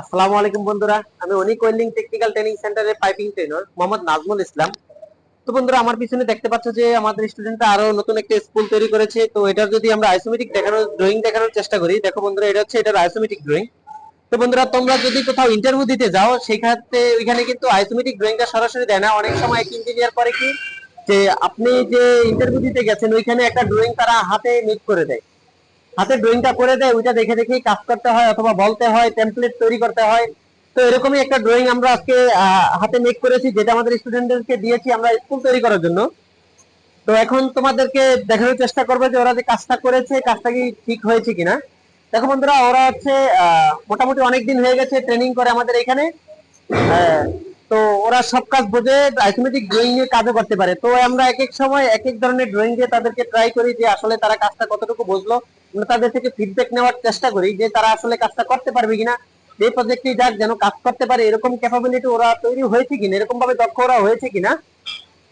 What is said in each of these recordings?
আসসালামু আলাইকুম বন্ধুরা, আমি অনিক ওয়েল্ডিং টেকনিক্যাল ট্রেনিং সেন্টারের পাইপিং ট্রেনার মোহাম্মদ নাজমুল ইসলাম। তো বন্ধুরা, আমার পিছনে দেখতে পাচ্ছ যে আমাদের স্টুডেন্টরা আরও নতুন একটা স্কুল তৈরি করেছে। তো এটার যদি আমরা আইসোমেটিক দেখানোর ড্রয়িং দেখানোর চেষ্টা করি, দেখো বন্ধুরা, এটা হচ্ছে এটার আইসোমেটিক ড্রয়িং তো বন্ধুরা, তোমরা যদি কোথাও ইন্টারভিউ দিতে যাও, সেক্ষেত্রে ওইখানে কিন্তু আইসোমেটিক ড্রয়িংটা সরাসরি দেয় না। অনেক সময় এক ইঞ্জিনিয়ার করে কি, যে আপনি যে ইন্টারভিউ দিতে গেছেন, ওইখানে একটা ড্রয়িং তারা হাতে মেক করে দেয়। হাতে ড্রয়িংটা করে দেয়, ওইটা দেখে দেখেই কাজ করতে হয় অথবা বলতে হয় টেমপ্লেট তৈরি করতে হয়। তো এরকমই একটা ড্রয়িং আমরা আজকে হাতে মেক করেছি, যেটা আমাদের স্টুডেন্টদেরকে দিয়েছি আমরা স্কুল তৈরি করার জন্য। তো এখন তোমাদেরকে দেখানোর চেষ্টা করবে যে ওরা যে কাজটা করেছে, কাজটা কি ঠিক হয়েছে কিনা। দেখো বন্ধুরা, ওরা হচ্ছে মোটামুটি অনেক দিন হয়ে গেছে ট্রেনিং করে আমাদের এখানে। তো ওরা সব কাজ বোঝে আইসোমেটিক ড্রয়িং এর কাজও করতে পারে। তো আমরা এক এক সময় এক এক ধরনের ড্রয়িং দিয়ে তাদেরকে ট্রাই করি যে আসলে তারা কাজটা কতটুকু বুঝলো। আমরা তাদের থেকে ফিডব্যাক নেওয়ার চেষ্টা করি যে তারা আসলে কাজটা করতে পারবে কিনা। এই প্রজেক্টে যাক, যেন কাজ করতে পারে, এরকম ক্যাপাবিলিটি ওরা তৈরি হয়েছে কিনা, এরকম ভাবে দক্ষ ওরা হয়েছে কিনা,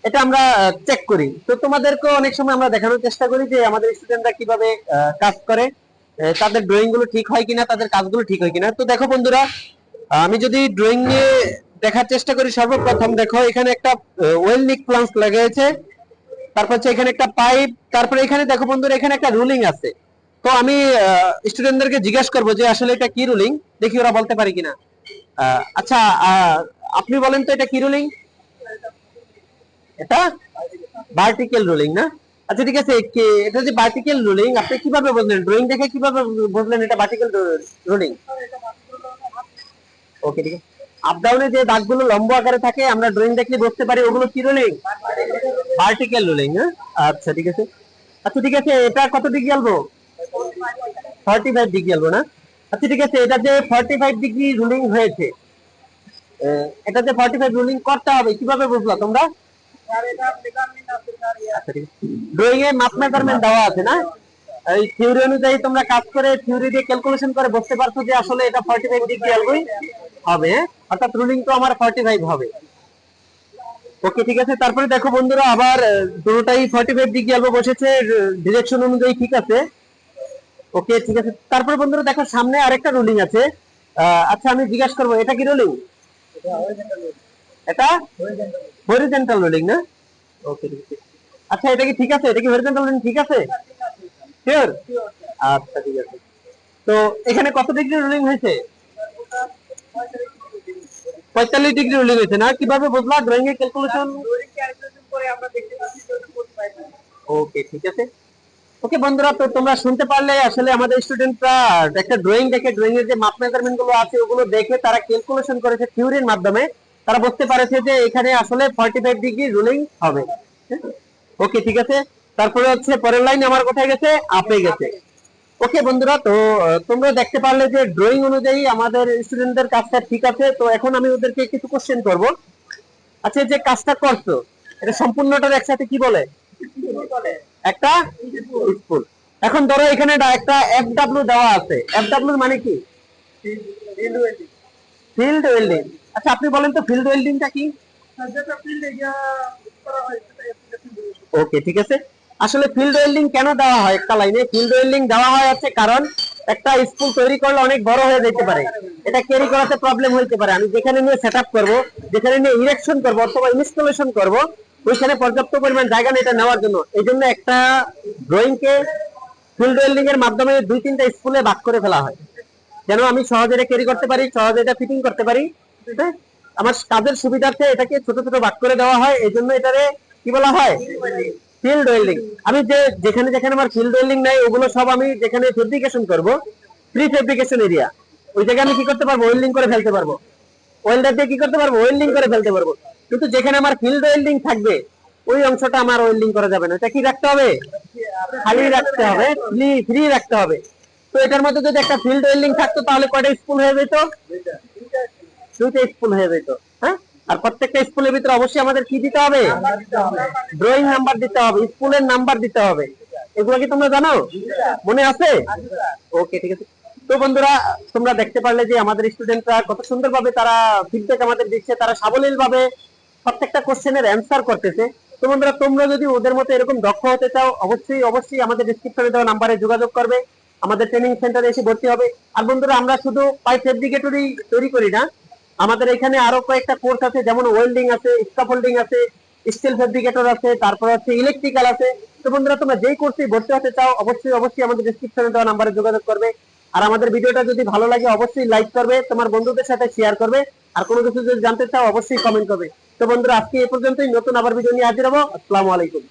এটা আমরা চেক করি। তো তোমাদেরকে অনেক সময় আমরা দেখানোর চেষ্টা করি যে আমাদের স্টুডেন্টরা কীভাবে কাজ করে তাদের ড্রয়িংগুলো ঠিক হয় কিনা, তাদের কাজগুলো ঠিক হয় কিনা। তো দেখো বন্ধুরা, আমি যদি ড্রয়িং নিয়ে দেখার চেষ্টা করি। সর্বপ্রথম দেখো এখানে একটা ওয়েল নিক প্লান্স লাগাইছে। তারপর হচ্ছে এখানে একটা পাইপ তারপরে এখানে দেখো বন্ধুরা এখানে একটা রুলিং আছে। তো আমি স্টুডেন্টদেরকে জিজ্ঞাসা করব যে আসলে এটা কি রুলিং দেখি ওরা বলতে পারে কিনা। আচ্ছা আপনি বলেন তো এটা কি রুলিং এটা? ভার্টিক্যাল রুলিং না? আচ্ছা ঠিক আছে কে- এটা যে ভার্টিক্যাল রুলিং আপনি কীভাবে বুঝলেন ড্রয়িং দেখে কীভাবে বুঝলেন এটা ভার্টিক্যাল রুলিং ওকে ঠিক আছে। আপ ডাউনে যে দাগগুলো লম্ব আকারে থাকে, আমরা ড্রয়িং দেখলে বুঝতে পারি ওগুলো কি রুলিং ভার্টিক্যাল রুলিং হ্যাঁ? আচ্ছা ঠিক আছে। আচ্ছা ঠিক আছে, এটা কত ডিগ্রি আলবো? ফর্টি ফাইভ ডিগ্রি আলবো, না? আচ্ছা ঠিক আছে, এটা যে ফর্টি ফাইভ ডিগ্রি রুলিং হয়েছে এটা যে ফর্টি ফাইভ রুলিং করতে হবে, কীভাবে বুঝলা তোমরা? ড্রয়িং এ মাপ মেজারমেন্ট দেওয়া আছে, না? এই থিওরি অনুযায়ী তোমরা কাজ করে থিওরি দিয়ে ক্যালকুলেশন করে বুঝতে পারছ যে আসলে এটা 45 ডিগ্রি অ্যালগই হবে অর্থাৎ রুলিং তো আমার 45 হবে। ওকে ঠিক আছে তারপরে দেখো বন্ধুরা আবার দুটোটাই 45 ডিগ্রি অ্যালগো বসেছে ডিরেকশন অনুযায়ী ঠিক আছে। ওকে ঠিক আছে তারপরে বন্ধুরা দেখো সামনে আরেকটা রুলিং আছে। আচ্ছা আমি জিজ্ঞাসা করব এটা কি রুলিং এটা হরিজেন্টাল রুলিং না? ওকে ঠিক আছে। আচ্ছা এটা কি ঠিক আছে? এটা কি হরিজেন্টাল রুলিং ঠিক আছে? শিওর আচ্ছা ঠিক আছে। তো এখানে কত ডিগ্রি রুলিং হয়েছে? পঁয়তাল্লিশ ডিগ্রি রুলিং হয়েছে না? কীভাবে বুঝলা? ড্রয়িং এর ক্যালকুলেশন ওকে ঠিক আছে। ওকে বন্ধুরা তো তোমরা শুনতে পারলে আসলে আমাদের স্টুডেন্টরা একটা ড্রয়িং দেখে ড্রয়িং এর যে মাপ মেজারমেন্টগুলো আছে ওগুলো দেখে তারা ক্যালকুলেশন করেছে থিওরির মাধ্যমে। তারা বুঝতে পারেছে যে এখানে আসলে 45 ডিগ্রি রুলিং হবে। ওকে ঠিক আছে। তারপরে হচ্ছে পরের লাইন আমার কোথায় গেছে? আপে গেছে। ওকে বন্ধুরা তো তোমরা দেখতে পারলে যে ড্রয়িং অনুযায়ী আমাদের স্টুডেন্টদের কাজটা ঠিক আছে। তো এখন আমি ওদেরকে কিছু কোশ্চেন করব। আচ্ছা যে কাজটা করছ এটা সম্পূর্ণটার একসাথে কি বলে? একটা স্কুল এখন ধরো এখানে একটা এফ ডাব্লিউ দেওয়া আছে। এফ ডাব্লিউ মানে কি? ফিল্ড ওয়েল্ডিং আচ্ছা আপনি বলেন তো ফিল্ড ওয়েল্ডিংটা কি? ওকে ঠিক আছে। আসলে ফিল্ড ওয়েল্ডিং কেন দেওয়া হয় একটা লাইনে ফিল্ড ওয়েল্ডিং দেওয়া হয় হচ্ছে কারণ একটা স্কুল তৈরি করলে অনেক বড় হয়ে যেতে পারে। এটা ক্যারি করাতে প্রবলেম হইতে পারে। আমি যেখানে নিয়ে সেট আপ করব, যেখানে নিয়ে ইরেকশন করব অথবা ইনস্টলেশন করব, ওইখানে পর্যাপ্ত পরিমাণ জায়গা নেই এটা নেওয়ার জন্য। এই জন্য একটা ড্রয়িং কে ফিল্ড ওয়েল্ডিং এর মাধ্যমে দুই তিনটা স্কুলে ভাগ করে ফেলা হয়। যেন আমি সহজে এটা ক্যারি করতে পারি, সহজে এটা ফিটিং করতে পারি। হ্যাঁ? আমার কাজের সুবিধার্থে এটাকে ছোট ছোট ভাগ করে দেওয়া হয়। এই জন্য এটারে কি বলা হয়? ফিল্ড ওয়েল্ডিং আমি যে, যেখানে যেখানে আমার ফিল্ড ওয়েল্ডিং নাই, ওগুলো সব আমি যেখানে ফেব্রিকেশন করব প্রি ফেব্রিকেশন এরিয়া ওই জায়গায় আমি কি করতে পারব? ওয়েল্ডিং করে ফেলতে পারব। ওয়েল্ডার দিয়ে কি করতে পারব? ওয়েল্ডিং করে ফেলতে পারব। কিন্তু যেখানে আমার ফিল্ড ওয়েল্ডিং থাকবে, ওই অংশটা আমার ওয়েল্ডিং করা যাবে না। এটা কি রাখতে হবে? খালি রাখতে হবে। ফ্রি ফ্রি রাখতে হবে। তো এটার মধ্যে যদি একটা ফিল্ড ওয়েল্ডিং থাকতো, তাহলে কয়টা স্কুল হয়ে যেত? দুইটা। স্কুল হয়ে যেত। প্রত্যেকটা স্কুলের ভিতরে অবশ্যই আমাদের কি দিতে হবে? ড্রয়িং নাম্বার দিতে হবে, স্কুলের নাম্বার দিতে হবে। এগুলো কি তোমরা জানো? মনে আছে? ওকে ঠিক আছে। তো বন্ধুরা, তোমরা দেখতে পারলে যে আমাদের স্টুডেন্টরা কত সুন্দরভাবে তারা ফিডব্যাক আমাদের দিচ্ছে, তারা সাবলীল ভাবে প্রত্যেকটা কোশ্চেনের অ্যান্সার করতেছে। তো বন্ধুরা, তোমরা যদি ওদের মতো এরকম দক্ষ হতে চাও, অবশ্যই অবশ্যই আমাদের ডিসক্রিপশনে দেওয়া নাম্বারে যোগাযোগ করবে। আমাদের ট্রেনিং সেন্টারে এসে ভর্তি হবে। আর বন্ধুরা, আমরা শুধু পাইপ ফেব্রিকেটরই তৈরি করি না। আমাদের এখানে আরও কয়েকটা কোর্স আছে, যেমন ওয়েল্ডিং আছে স্কাফোল্ডিং আছে স্টিল ফেব্রিকেটর আছে, তারপর হচ্ছে ইলেকট্রিক্যাল আছে। তো বন্ধুরা, তোমরা যেই কোর্সে ভর্তি হতে চাও, অবশ্যই অবশ্যই আমাদের ডিসক্রিপশনে দেওয়া নাম্বারে যোগাযোগ করবে। আর আমাদের ভিডিওটা যদি ভালো লাগে, অবশ্যই লাইক করবে, তোমার বন্ধুদের সাথে শেয়ার করবে। আর কোনো কিছু যদি জানতে চাও, অবশ্যই কমেন্ট করবে। তো বন্ধুরা, আজকে এই পর্যন্তই। নতুন আবার ভিডিও নিয়ে হাজির হব। আসসালামু আলাইকুম।